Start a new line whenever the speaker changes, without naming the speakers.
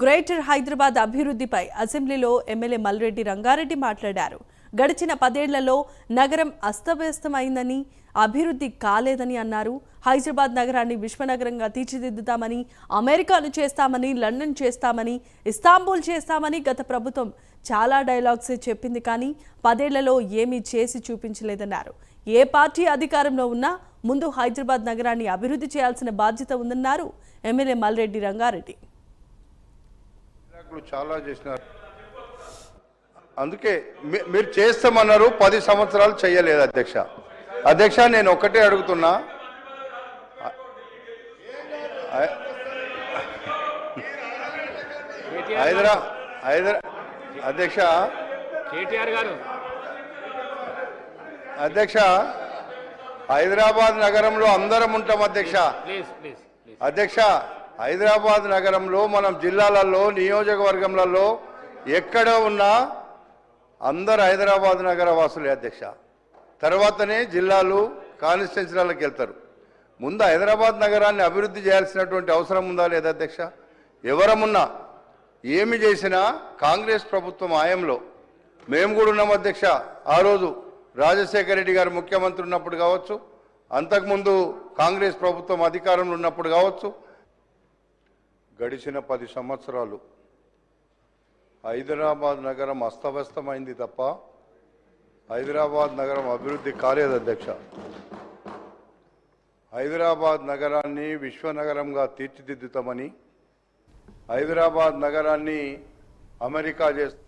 Greater Hyderabad అభివృద్ధిపై అసెంబ్లీలో MLA Malreddy Rangareddy మాట్లాడారు. గడిచిన పదేళ్ళలో నగరం అస్తవ్యస్తమైందని అభివృద్ధి కాలేదని అన్నారు. హైదరాబాద్ నగరాన్ని విశ్వనగరంగా తీర్చిదిద్దుతామని అమెరికాను చేస్తామని లండన్ చేస్తామని ఇస్తాంబుల్ చేస్తామని గత ప్రభుత్వం చాలా డైలాగ్సే చెప్పింది కానీ పదేళ్ళలో ఏమీ చేసి చూపించలేదన్నారు. ఏ పార్టీ అధికారంలో ఉన్నా ముందు హైదరాబాద్ నగరాన్ని అభివృద్ధి చేయాల్సిన బాధ్యత ఉందన్నారు ఎమ్మెల్యే మల్రెడ్డి రంగారెడ్డి.
నాయకులు చాలా చేసినారు. అందుకే మీరు చేస్తామన్నారు పది సంవత్సరాలు చేయలేదు అధ్యక్ష. అధ్యక్ష నేను ఒకటే అడుగుతున్నా. హైదరా హైదరా అధ్యక్ష.
కేటీఆర్ గారు.
అధ్యక్ష హైదరాబాద్ నగరంలో అందరం ఉంటాం అధ్యక్ష. అధ్యక్ష హైదరాబాద్ నగరంలో మనం జిల్లాలలో నియోజకవర్గంలలో ఎక్కడ ఉన్నా అందరు హైదరాబాద్ నగర వాసులే అధ్యక్ష. తర్వాతనే జిల్లాలు కాన్స్టిట్యున్సీలకు వెళ్తారు. ముందు హైదరాబాద్ నగరాన్ని అభివృద్ధి చేయాల్సినటువంటి అవసరం ఉందా లేదా అధ్యక్ష? ఎవరమున్నా ఏమి చేసినా కాంగ్రెస్ ప్రభుత్వం ఆయంలో. మేము కూడా ఉన్నాం అధ్యక్ష. ఆ రోజు రాజశేఖర రెడ్డి గారు ముఖ్యమంత్రి ఉన్నప్పుడు కావచ్చు అంతకుముందు కాంగ్రెస్ ప్రభుత్వం అధికారంలో ఉన్నప్పుడు కావచ్చు గడిచిన పది సంవత్సరాలు. హైదరాబాద్ నగరం అస్తవ్యస్తమైంది తప్ప హైదరాబాద్ నగరం అభివృద్ధి కాలేదు అధ్యక్ష. హైదరాబాద్ నగరాన్ని విశ్వనగరంగా తీర్చిదిద్దుతామని హైదరాబాద్ నగరాన్ని అమెరికా చేస్తా